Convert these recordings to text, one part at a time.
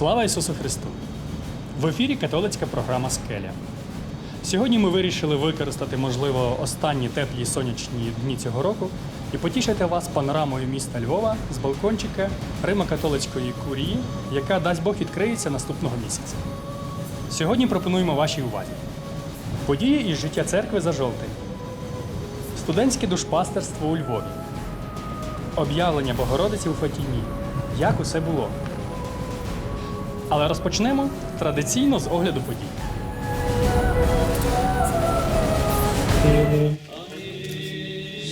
Слава Ісусу Христу! В ефірі католицька програма Скеля. Сьогодні ми вирішили використати, можливо, останні теплі сонячні дні цього року і потішити вас панорамою міста Львова з балкончика Римо-католицької курії, яка дасть Бог відкриється наступного місяця. Сьогодні пропонуємо вашій увазі події із життя церкви за жовтень, студентське душпастерство у Львові, об'явлення Богородиці у Фатімі. Як усе було. Але розпочнемо традиційно з огляду подій.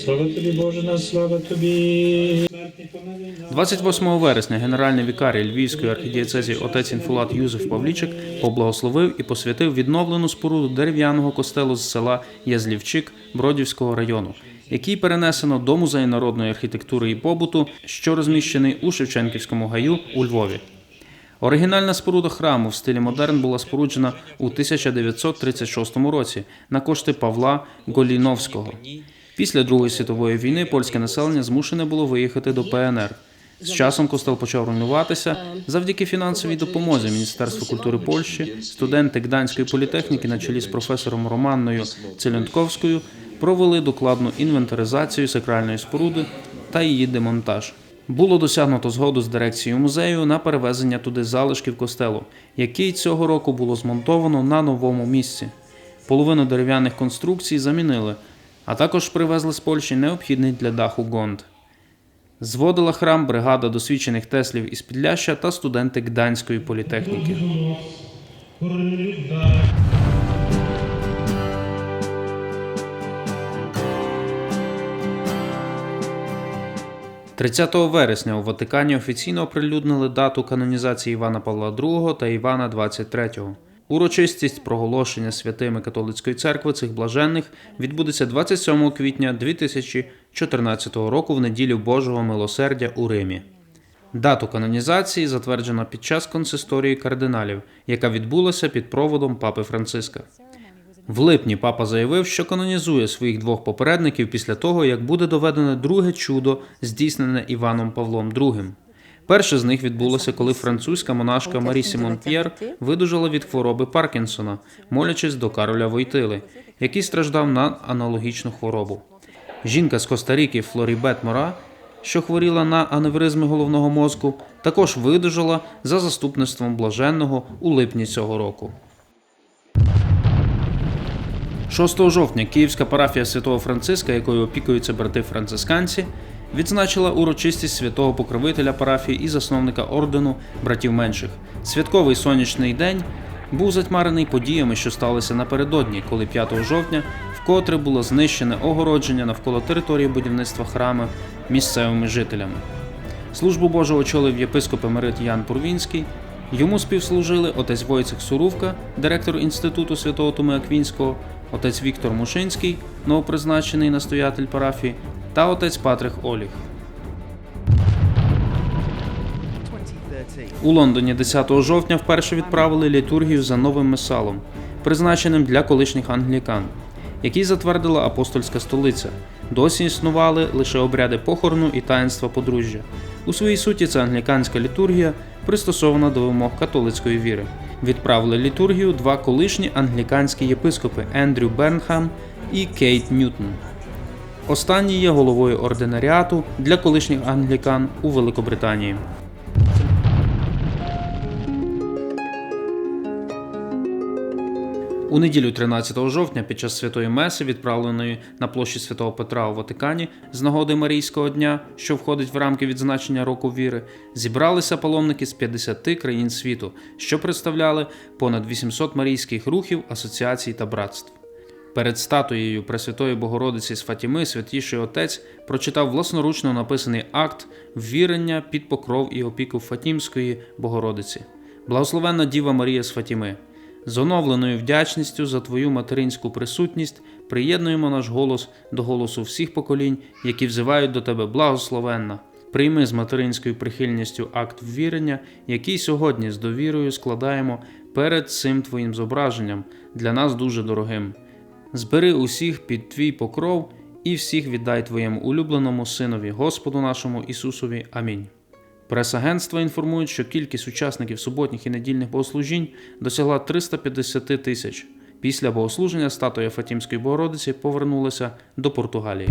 Слава тобі, Боже, на слава тобі. Смертний помилуй нас. 28 вересня генеральний вікарій Львівської архідієцезії отець інфулат Юзеф Павлічик поблагословив і посвятив відновлену споруду дерев'яного костелу з села Язлівчик Бродівського району, який перенесено до музею народної архітектури і побуту, що розміщений у Шевченківському гаю у Львові. Оригінальна споруда храму в стилі модерн була споруджена у 1936 році на кошти Павла Голіновського. Після Другої світової війни польське населення змушене було виїхати до ПНР. З часом костел почав руйнуватися. Завдяки фінансовій допомозі Міністерства культури Польщі студенти Гданської політехніки на чолі з професором Романною Целянтковською провели докладну інвентаризацію сакральної споруди та її демонтаж. Було досягнуто згоду з дирекцією музею на перевезення туди залишків костелу, який цього року було змонтовано на новому місці. Половину дерев'яних конструкцій замінили, а також привезли з Польщі необхідний для даху гонд. Зводила храм бригада досвідчених теслів із Підляща та студенти Гданської політехніки. 30 вересня у Ватикані офіційно оприлюднили дату канонізації Івана Павла II та Івана XXIII. Урочистість проголошення святими католицької церкви цих блаженних відбудеться 27 квітня 2014 року в неділю Божого милосердя у Римі. Дату канонізації затверджено під час консисторії кардиналів, яка відбулася під проводом папи Франциска. В липні папа заявив, що канонізує своїх двох попередників після того, як буде доведене друге чудо, здійснене Іваном Павлом II. Перше з них відбулося, коли французька монашка Марі Сімон П'єр видужала від хвороби Паркінсона, молячись до Кароля Войтили, який страждав на аналогічну хворобу. Жінка з Коста-Ріки Флорібет Мора, що хворіла на аневризми головного мозку, також видужала за заступництвом блаженного у липні цього року. 6 жовтня Київська парафія святого Франциска, якою опікуються брати францисканці, відзначила урочистість святого покровителя парафії і засновника ордену братів менших. Святковий сонячний день був затьмарений подіями, що сталися напередодні, коли 5 жовтня вкотре було знищене огородження навколо території будівництва храму місцевими жителями. Службу Божу очолив єпископ емерит Ян Пурвінський. Йому співслужили отець Войцех Сурувка, директор інституту святого Томи Аквінського, отець Віктор Мушинський, новопризначений настоятель парафії, та отець Патрих Оліх. У Лондоні 10 жовтня вперше відправили літургію за новим месалом, призначеним для колишніх англікан, який затвердила апостольська столиця. Досі існували лише обряди похорону і таїнства подружжя. У своїй суті це англіканська літургія, пристосована до вимог католицької віри. Відправили літургію два колишні англіканські єпископи Ендрю Бернхам і Кейт Ньютон. Останній є головою ординаріату для колишніх англікан у Великобританії. У неділю 13 жовтня під час святої меси, відправленої на площі святого Петра у Ватикані з нагоди Марійського дня, що входить в рамки відзначення року віри, зібралися паломники з 50 країн світу, що представляли понад 800 марійських рухів, асоціацій та братств. Перед статуєю Пресвятої Богородиці з Фатіми святіший отець прочитав власноручно написаний акт ввірення під покров і опіку Фатімської Богородиці. Благословенна Діва Марія з Фатіми. З оновленою вдячністю за твою материнську присутність приєднуємо наш голос до голосу всіх поколінь, які взивають до тебе благословенна. Прийми з материнською прихильністю акт ввірення, який сьогодні з довірою складаємо перед цим твоїм зображенням, для нас дуже дорогим. Збери усіх під твій покров і всіх віддай твоєму улюбленому Синові, Господу нашому Ісусові. Амінь. Прес-агентства інформують, що кількість учасників суботніх і недільних богослужінь досягла 350 тисяч. Після богослуження статуя Фатімської Богородиці повернулася до Португалії.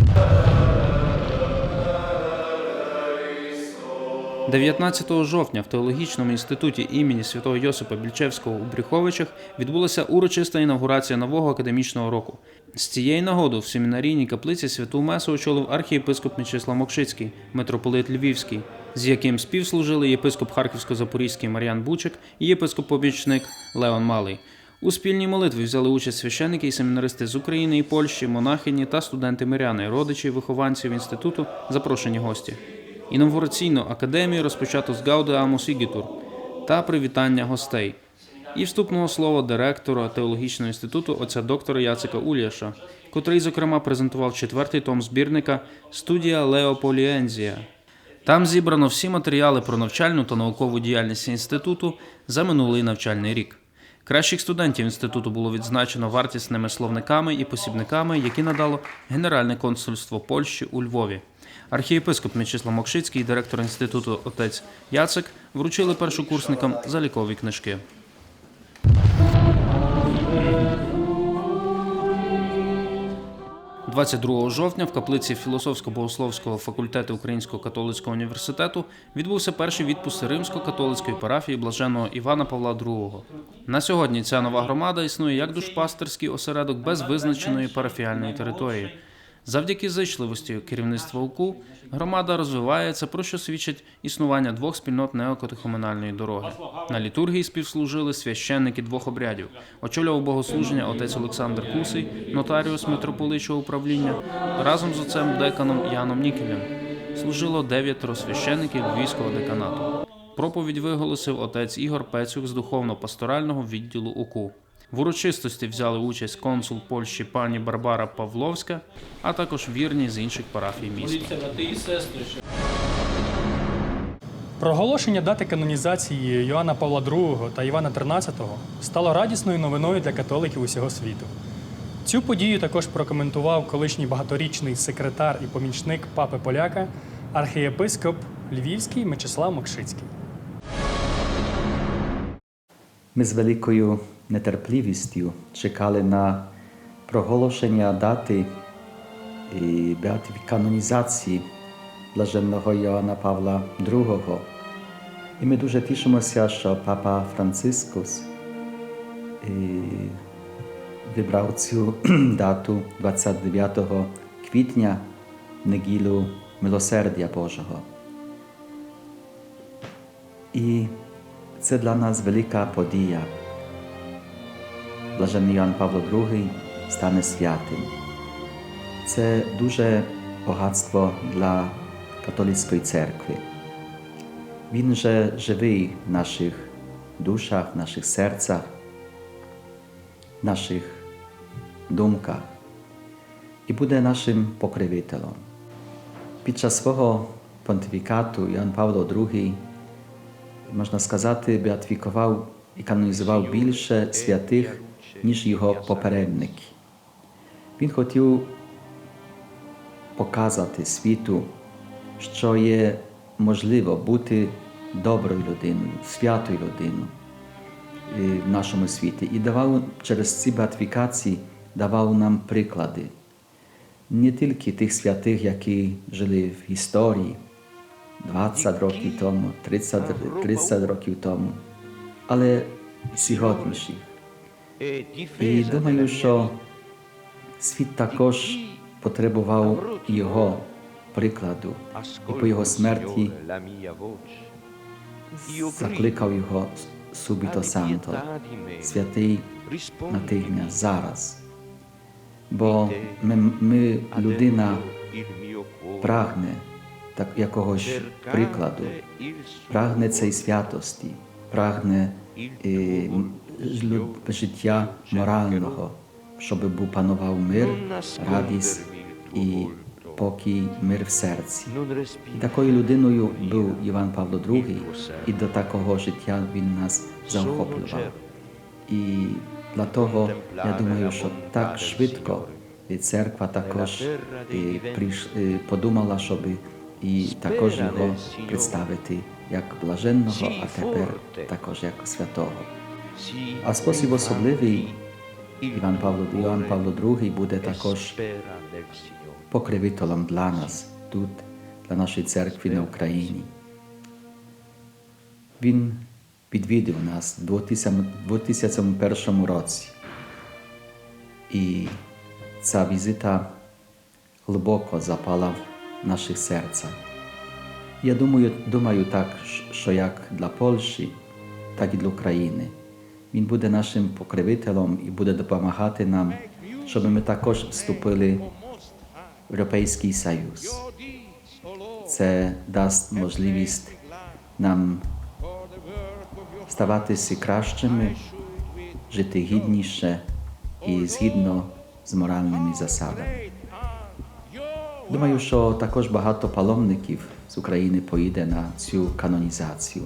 19 жовтня в теологічному інституті імені святого Йосипа Більчевського у Брюховичах відбулася урочиста інаугурація нового академічного року. З цієї нагоди в семінарійній каплиці святу месу очолив архієпископ Мечислав Мокшицький, митрополит Львівський, з яким співслужили єпископ Харківсько-Запорізький Мар'ян Бучик і єпископ-помічник Леон Малий. У спільній молитві взяли участь священники і семінаристи з України і Польщі, монахині та студенти-миряни, родичі, вихованців інституту, запрошені гості. Інавгураційну академію розпочато з Гаудеаму Сігітур та привітання гостей. І вступного слова директора теологічного інституту отця доктора Яцика Ульяша, котрий, зокрема, презентував четвертий том збірника Студія Леополіензія. Там зібрано всі матеріали про навчальну та наукову діяльність інституту за минулий навчальний рік. Кращих студентів інституту було відзначено вартісними словниками і посібниками, які надало Генеральне консульство Польщі у Львові. Архієпископ Мячеслав Мокшицький і директор інституту отець Яцик вручили першокурсникам залікові книжки. – 22 жовтня в каплиці філософсько-богословського факультету Українського католицького університету відбувся перший відпуск римсько-католицької парафії блаженого Івана Павла II. На сьогодні ця нова громада існує як душпастерський осередок без визначеної парафіальної території. Завдяки зичливості керівництва УКУ громада розвивається, про що свідчить існування двох спільнот неокатехоменальної дороги. На літургії співслужили священники двох обрядів. Очолював богослуження отець Олександр Кусий, нотаріус митрополичого управління, разом з отцем деканом Яном Нікелем. Служило дев'ятеро священників Львівського деканату. Проповідь виголосив отець Ігор Пецюк з духовно-пасторального відділу УКУ. В урочистості взяли участь консул Польщі пані Барбара Павловська, а також вірні з інших парафій міста. Проголошення дати канонізації Йоанна Павла II та Івана XIII стало радісною новиною для католиків усього світу. Цю подію також прокоментував колишній багаторічний секретар і помічник папи поляка, архієпископ Львівський Мечислав Мокшицький. Ми з великою нетерпливістю чекали на проголошення дати і канонізації блаженного Йоанна Павла II. І ми дуже тішимося, що папа Францискус вибрав цю дату 29 квітня, неділю Милосердя Божого. І це для нас велика подія. Блажений Іоанн Павло II стане святим. Це дуже багатство для католицької церкви. Він же живий в наших душах, в наших серцях, в наших думках і буде нашим покривителем. Під час свого понтифікату Іоанн Павло II можна сказати, беатифікував і канонізував більше святих, ніж його попередники. Він хотів показати світу, що є можливо бути доброю людиною, святою людиною е, в нашому світі. І давав через ці беатифікації давав нам приклади не тільки тих святих, які жили в історії. 20 років тому, 30, 30 років тому, але сьогоднішніх. І думаю, що світ також потребував його прикладу, і по його смерті закликав його Субіто Санто, святий натигня зараз. Бо ми, ми людина прагне так якогось прикладу, прагне цієї святості, прагне е, лю- життя морального, щоб був панував мир, радість і покій, мир в серці. І такою людиною був Іван Павло II, і до такого життя він нас заохоплював. І для того я думаю, що так швидко і церква також і прийш- і подумала, щоб і також його представити як блаженного, а тепер також як святого. А спосіб особливий Іван Павло, Іван Павло II буде також покривителем для нас тут, для нашої церкви на Україні. Він відвідав нас у 2001 році. І ця візита глибоко запала в наших серцях. Я думаю, думаю так, що як для Польщі, так і для України. Він буде нашим покривителем і буде допомагати нам, щоб ми також вступили в Європейський Союз. Це дасть можливість нам ставатися кращими, жити гідніше і згідно з моральними засадами. Думаю, що також багато паломників з України поїде на цю канонізацію.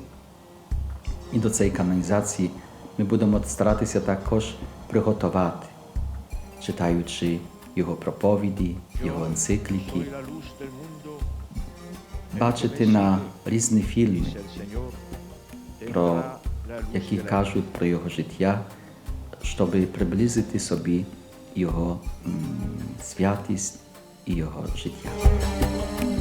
І до цієї канонізації ми будемо старатися також приготувати, читаючи його проповіді, його енцикліки, бачити на різні фільми, про які кажуть про його життя, щоб приблизити собі його святість і його життя. –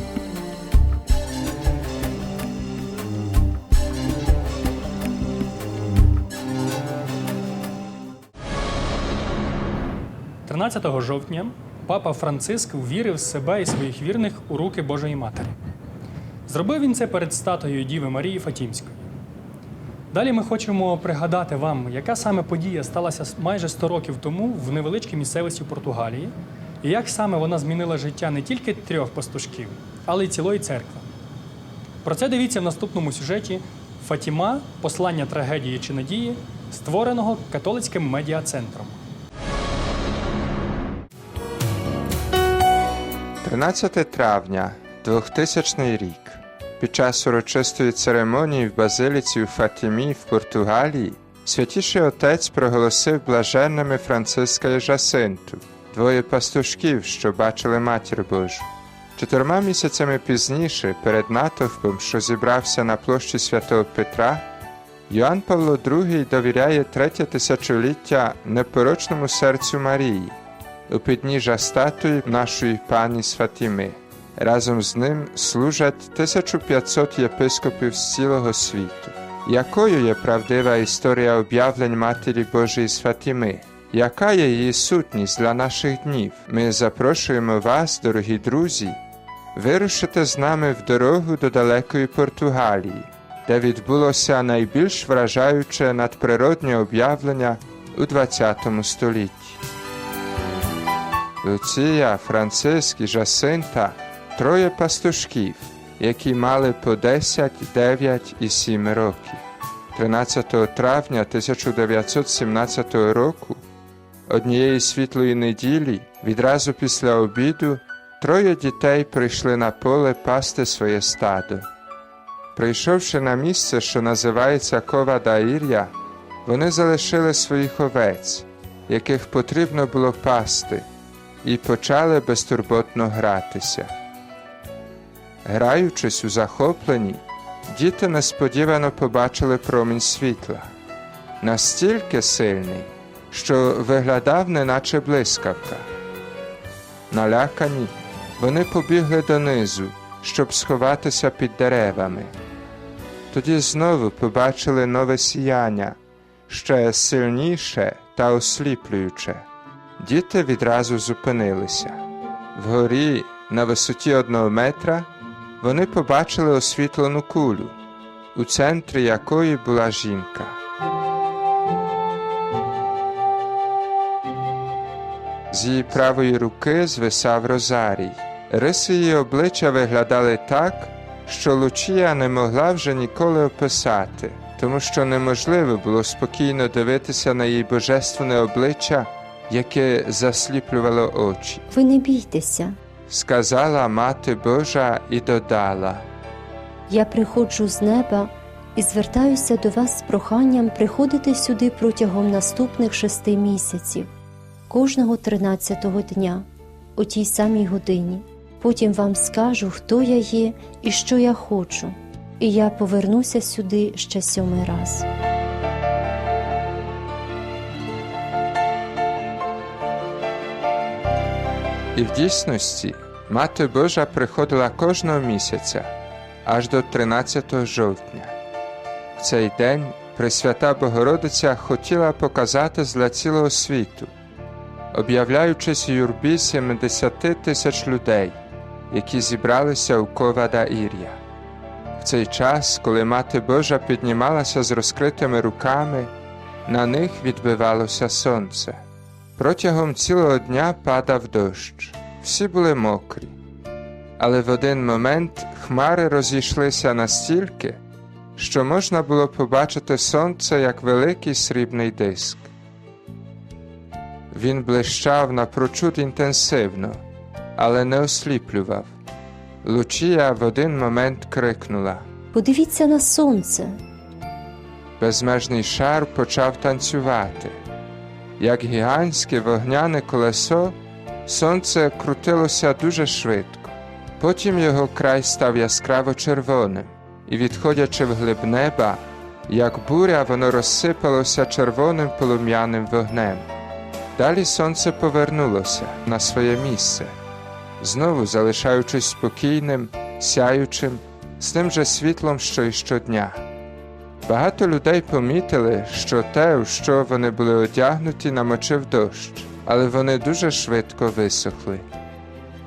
13 жовтня папа Франциск ввірив себе і своїх вірних у руки Божої Матері. Зробив він це перед статуєю Діви Марії Фатімської. Далі ми хочемо пригадати вам, яка саме подія сталася майже 100 років тому в невеличкій місцевості Португалії, і як саме вона змінила життя не тільки трьох пастушків, але й цілої церкви. Про це дивіться в наступному сюжеті Фатіма Послання трагедії чи надії, створеного католицьким медіа-центром. 13 травня 2000 рік. Під час урочистої церемонії в базиліці у Фатімі в Португалії святіший отець проголосив блаженними Франциска і Жасинту, двоє пастушків, що бачили матір Божу. Чотирма місяцями пізніше, перед натовпом, що зібрався на площі святого Петра, Йоанн Павло II довіряє третє тисячоліття непорочному серцю Марії у підніжжя статуї нашої пані з. Разом з ним служать 1500 єпископів з цілого світу. Якою є правдива історія об'явлень Матері Божої з? Яка є її сутність для наших днів? Ми запрошуємо вас, дорогі друзі, вирушити з нами в дорогу до далекої Португалії, де відбулося найбільш вражаюче надприроднє об'явлення у ХХ столітті. Луція, Франциск і Жасинта троє пастушків, які мали по 10, 9 і 7 років. 13 травня 1917 року, однієї світлої неділі, відразу після обіду, троє дітей прийшли на поле пасти своє стадо. Прийшовши на місце, що називається Кова Даїр'я, вони залишили своїх овець, яких потрібно було пасти, і почали безтурботно гратися. Граючись у захопленні, діти несподівано побачили промінь світла, настільки сильний, що виглядав неначе блискавка. Налякані, вони побігли донизу, щоб сховатися під деревами. Тоді знову побачили нове сіяння, ще сильніше та осліплююче. Діти відразу зупинилися. Вгорі, на висоті одного метра, вони побачили освітлену кулю, у центрі якої була жінка. З її правої руки звисав розарій. Риси її обличчя виглядали так, що Лучія не могла вже ніколи описати, тому що неможливо було спокійно дивитися на її божественне обличчя, яке засліплювало очі. Ви не бійтеся, Сказала Мати Божа і додала. я приходжу з неба і звертаюся до вас з проханням приходити сюди протягом наступних шести місяців, кожного тринадцятого дня, о тій самій годині. Потім вам скажу, хто я є і що я хочу. і я повернуся сюди ще сьомий раз. І в дійсності Мати Божа приходила кожного місяця аж до 13 жовтня. В цей день Пресвята Богородиця хотіла показати для цілого світу, об'являючись у юрбі 70 тисяч людей, які зібралися у Ковада Ір'я. В цей час, коли Мати Божа піднімалася з розкритими руками, на них відбивалося сонце. Протягом цілого дня падав дощ, всі були мокрі. Але в один момент хмари розійшлися настільки, що можна було побачити сонце як великий срібний диск. Він блищав напрочуд інтенсивно, але не осліплював. Лучія в один момент крикнула. Подивіться на сонце. Безмежний шар почав танцювати. Як гігантське вогняне колесо, сонце крутилося дуже швидко. Потім його край став яскраво червоним, і, відходячи вглиб неба, як буря, воно розсипалося червоним полум'яним вогнем. Далі сонце повернулося на своє місце, знову залишаючись спокійним, сяючим, з тим же світлом, що й щодня. Багато людей помітили, що те, у що вони були одягнуті, намочив дощ, але вони дуже швидко висохли.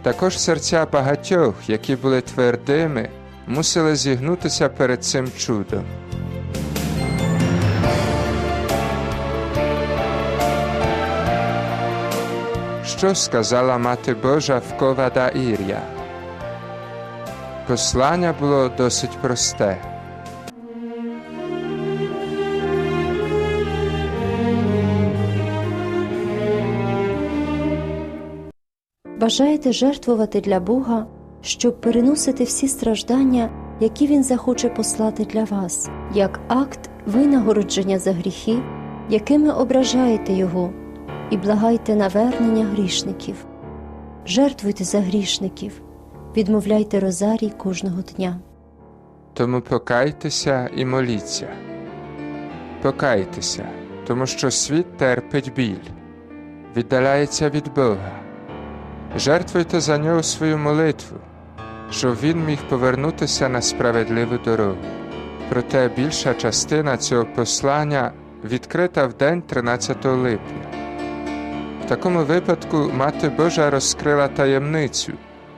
Також серця багатьох, які були твердими, мусили зігнутися перед цим чудом. Що сказала Мати Божа в Ковада Ір'я? Послання було досить просте. Бажаєте жертвувати для Бога, щоб переносити всі страждання, які Він захоче послати для вас, як акт винагородження за гріхи, якими ображаєте Його, і благайте навернення грішників. Жертвуйте за грішників, відмовляйте розарій кожного дня. Тому покайтеся і моліться. Покайтеся, тому що світ терпить біль, віддаляється від Бога. Жертвуйте за нього свою молитву, щоб він міг повернутися на справедливу дорогу. Проте більша частина цього послання відкрита в день 13 липня. В такому випадку Мати Божа розкрила таємницю,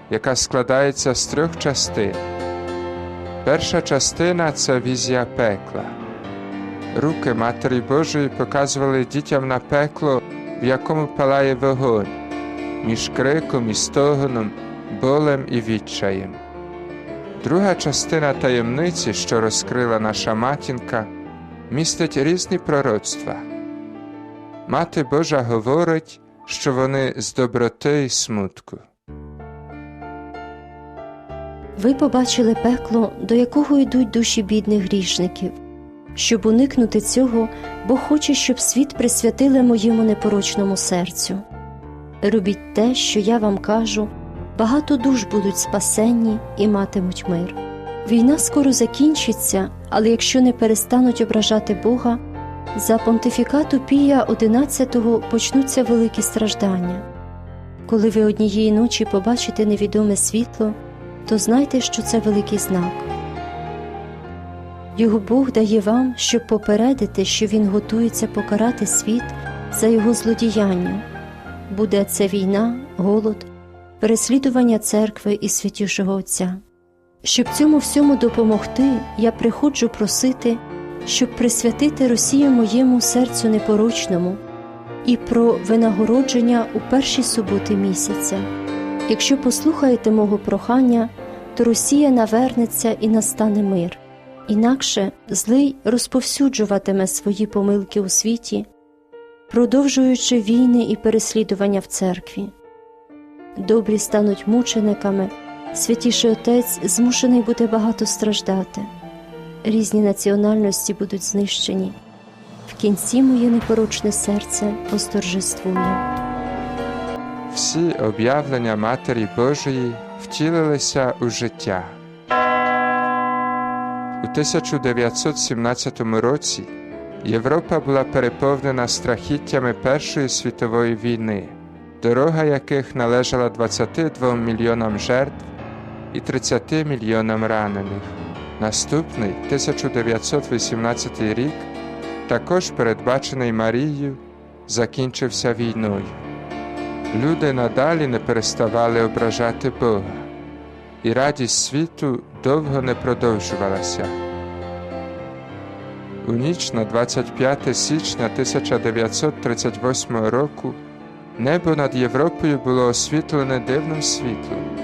яка складається з трьох частин. Перша частина це візія пекла. Руки Матері Божої показували дітям на пекло, в якому палає вогонь, між криком і стогоном, болем і відчаєм. Друга частина таємниці, що розкрила наша матінка, містить різні пророцтва. Мати Божа говорить, що вони з доброти і смутку. Ви побачили пекло, до якого йдуть душі бідних грішників. Щоб уникнути цього, Бог хоче, щоб світ присвятили моєму непорочному серцю. Робіть те, що я вам кажу, багато душ будуть спасенні і матимуть мир. Війна скоро закінчиться, але якщо не перестануть ображати Бога, за понтифікату Пія XI почнуться великі страждання. Коли ви однієї ночі побачите невідоме світло, то знайте, що це великий знак. Його Бог дає вам, щоб попередити, що Він готується покарати світ за його злодіяння. Буде це війна, голод, переслідування церкви і святішого Отця. Щоб цьому всьому допомогти, я приходжу просити, щоб присвятити Росію моєму серцю непорочному і про винагородження у перші суботи місяця. Якщо послухаєте мого прохання, то Росія навернеться і настане мир. Інакше злий розповсюджуватиме свої помилки у світі, продовжуючи війни і переслідування в церкві. Добрі стануть мучениками, святіший отець змушений буде багато страждати. Різні національності будуть знищені. В кінці моє непорочне серце восторжествує. Всі об'явлення Матері Божої втілилися у життя. 1917 році Європа була переповнена страхіттями Першої світової війни, дорога яких належала 22 мільйонам жертв і 30 мільйонам ранених. Наступний 1918 рік, також передбачений Марією, закінчився війною. Люди надалі не переставали ображати Бога, і радість світу довго не продовжувалася. У ніч на 25 січня 1938 року небо над Європою було освітлене дивним світлом,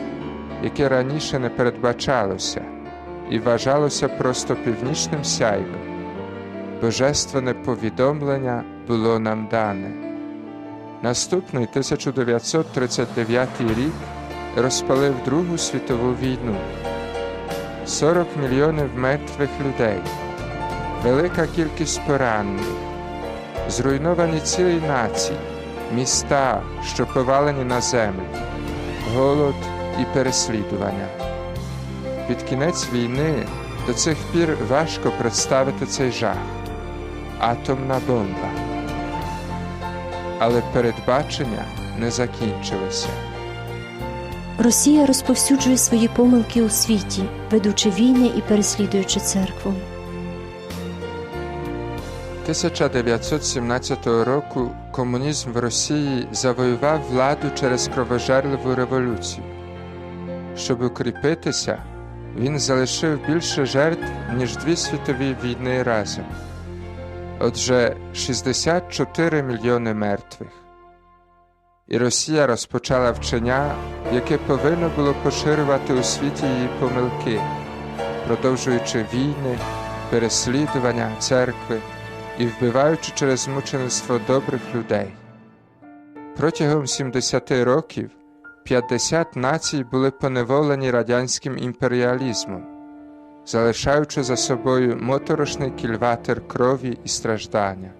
яке раніше не передбачалося і вважалося просто північним сяйвом. Божественне повідомлення було нам дане. Наступний 1939 рік розпалив Другу світову війну. 40 мільйонів мертвих людей, велика кількість поранених, зруйновані цілі нації, міста, що повалені на землю, голод і переслідування. Під кінець війни до цих пір важко представити цей жах атомна бомба. Але передбачення не закінчилися. Росія розповсюджує свої помилки у світі, ведучи війни і переслідуючи церкву. 1917 року комунізм в Росії завоював владу через кровожерливу революцію. Щоб укріпитися, він залишив більше жертв, ніж дві світові війни разом. Отже, 64 мільйони мертвих. І Росія розпочала вчення, яке повинно було поширювати у світі її помилки, продовжуючи війни, переслідування церкви і вбиваючи через мучеництво добрих людей. Протягом 70 років 50 націй були поневолені радянським імперіалізмом, залишаючи за собою моторошний кільватер крові і страждання.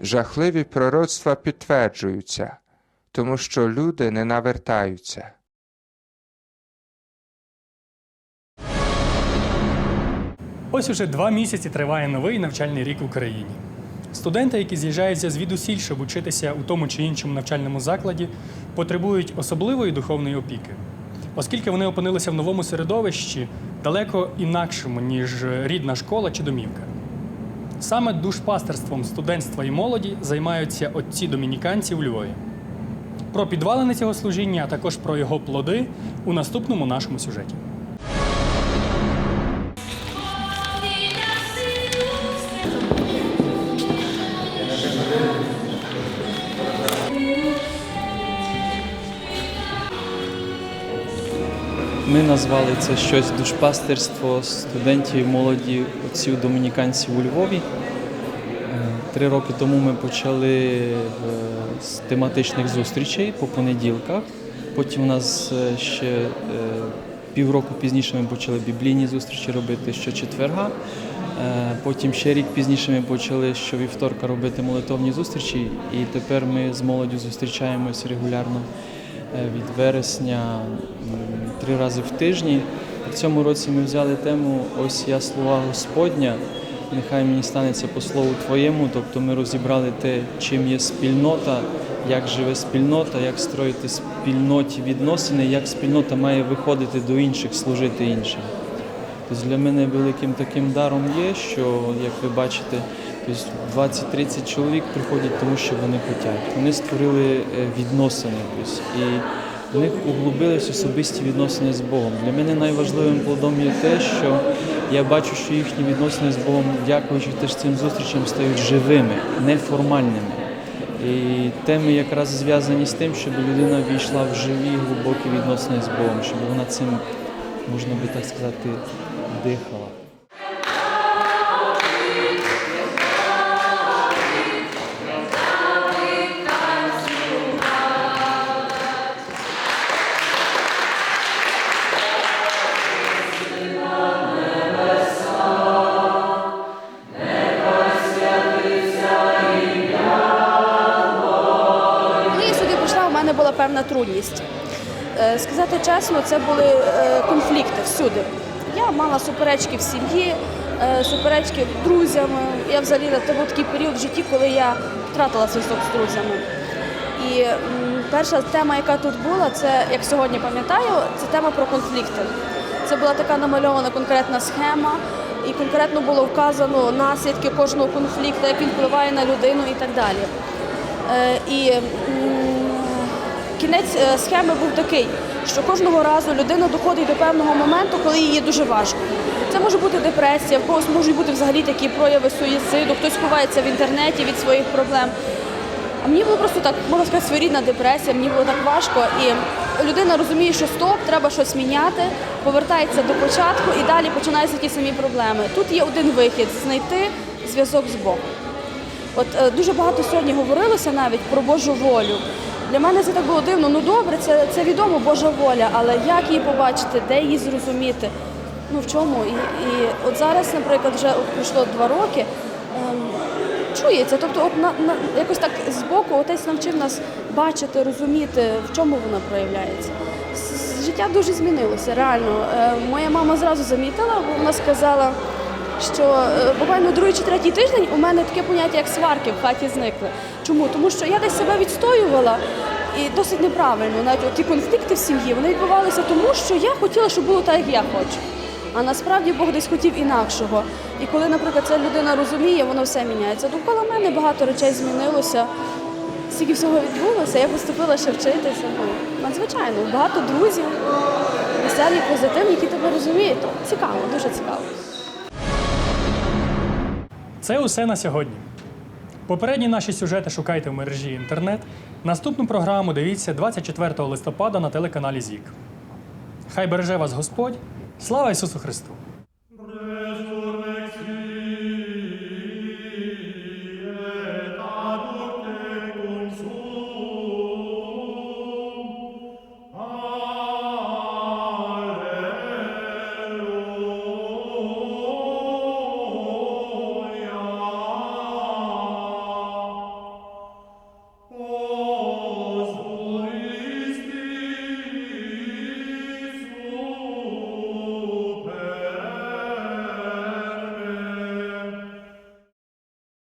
Жахливі пророцтва підтверджуються, тому що люди не навертаються. Ось уже два місяці триває новий навчальний рік в Україні. Студенти, які з'їжджаються звідусіль, щоб учитися у тому чи іншому навчальному закладі, потребують особливої духовної опіки, оскільки вони опинилися в новому середовищі далеко інакшому, ніж рідна школа чи домівка. Саме душпастерством студентства і молоді займаються отці домініканці у Львові. Про підвалини цього служіння, а також про його плоди у наступному нашому сюжеті. Ми назвали це щось душпастерство студентів і молоді отців домініканців у Львові. Е, Три роки тому ми почали е, з тематичних зустрічей по понеділках. Потім у нас е, ще півроку пізніше ми почали біблійні зустрічі робити щочетверга. Потім ще рік пізніше ми почали щовівторка робити молитовні зустрічі, і тепер ми з молоддю зустрічаємось регулярно від вересня три рази в тижні. В цьому році ми взяли тему Ось я слова Господня. Нехай мені станеться по слову Твоєму. Тобто ми розібрали те, чим є спільнота, як живе спільнота, як строїти спільноті відносини, як спільнота має виходити до інших, служити іншим. Тобто для мене великим таким даром є, що, як ви бачите, тобто 20-30 чоловік приходять тому, що вони хочуть. Вони створили е, відносини тобто, і в них углубились особисті відносини з Богом. Для мене найважливим плодом є те, що я бачу, що їхні відносини з Богом, дякуючи теж цим зустрічам, стають живими, неформальними. І теми якраз зв'язані з тим, щоб людина війшла в живі, глибокі відносини з Богом, щоб вона цим, можна би так сказати, дихала. Була певна трудність. Е, Сказати чесно, це були е, конфлікти всюди. Я мала суперечки в сім'ї, е, суперечки з друзями. Я взагалі це був такий період в житті, коли я втратила зв'язок з друзями. І перша тема, яка тут була, це як сьогодні пам'ятаю, це тема про конфлікти. Це була така намальована конкретна схема, і конкретно було вказано наслідки кожного конфлікту, як він впливає на людину і так далі. Е, І кінець е, схеми був такий, що кожного разу людина доходить до певного моменту, коли їй дуже важко. Це може бути депресія, в когось можуть бути взагалі такі прояви суїциду, хтось ховається в інтернеті від своїх проблем. А мені було просто так, можна сказати, своєрідна депресія, мені було так важко. І людина розуміє, що стоп, треба щось міняти, повертається до початку і далі починаються ті самі проблеми. Тут є один вихід знайти зв'язок з Богом. От е, дуже багато сьогодні говорилося навіть про Божу волю. Для мене це так було дивно. Ну добре, це, це відомо Божа воля, але як її побачити, де її зрозуміти? Ну в чому? І, і от зараз, наприклад, вже от пройшло два роки. ем, чується. Тобто, от на, на якось так збоку отець навчив нас бачити, розуміти, в чому вона проявляється. Життя дуже змінилося, реально. Е, моя мама зразу замітила, бо вона сказала, що е, буквально другий чи третій тиждень у мене таке поняття, як сварки в хаті зникли. Чому? Тому що я десь себе відстоювала. І досить неправильно, навіть ті конфлікти в сім'ї вони відбувалися тому, що я хотіла, щоб було так, як я хочу. А насправді Бог десь хотів інакшого. І коли, наприклад, ця людина розуміє, воно все міняється. Довкола мене багато речей змінилося. Стільки всього відбулося, я поступила ще вчитися. Ну, надзвичайно, багато друзів, веселі, позитивні, які тебе розуміють. Цікаво, дуже цікаво. Це усе на сьогодні. Попередні наші сюжети шукайте в мережі інтернет. Наступну програму дивіться 24 листопада на телеканалі ЗІК. Хай береже вас Господь. Слава Ісусу Христу!